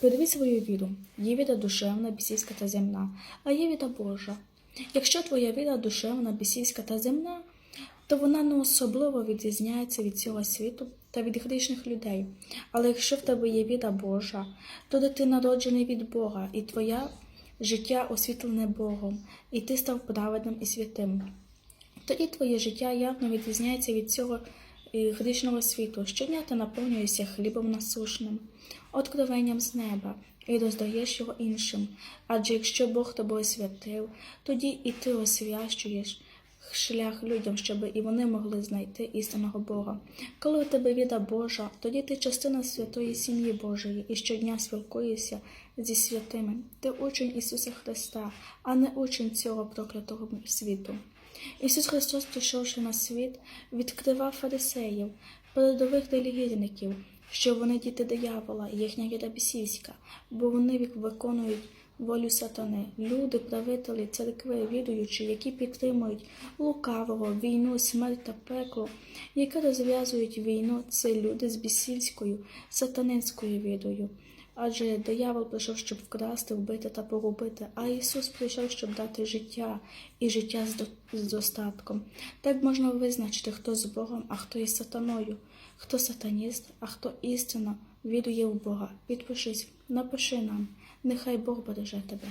Перевій свою віру. Є віра душевна, бісівська та земна, а є віра Божа. Якщо твоя віра душевна, бісівська та земна, то вона не особливо відрізняється від цього світу та від грішних людей. Але якщо в тебе є віра Божа, то ти народжений від Бога, і твоє життя освітлене Богом, і ти став праведним і святим. Тоді твоє життя явно відрізняється від цього е, грішного світу. Щодня ти наповнюєшся хлібом насушним, откровенням з неба і роздаєш його іншим. Адже якщо Бог тобою святив, тоді і ти освящуєш шлях людям, щоб і вони могли знайти істинного Бога. Коли у тебе віра Божа, тоді ти частина святої сім'ї Божої і щодня спілкуєшся зі святими. Ти учень Ісуса Христа, а не учень цього проклятого світу. Ісус Христос, прийшовши на світ, відкривав фарисеїв, передових релігійників, що вони діти диявола, їхня віра бісівська, бо вони виконують волю сатани. Люди, правителі, церкви, віруючі, які підтримують лукавого, війну, смерть та пекло, які розв'язують війну, це люди з бісівською, сатанинською вірою. Адже диявол прийшов, щоб вкрасти, вбити та погубити, а Ісус прийшов, щоб дати життя і життя з до- з достатком. Так можна визначити, хто з Богом, а хто із сатаною, хто сатаніст, а хто істинно вірує в Бога. Підпишись, напиши нам, нехай Бог береже тебе.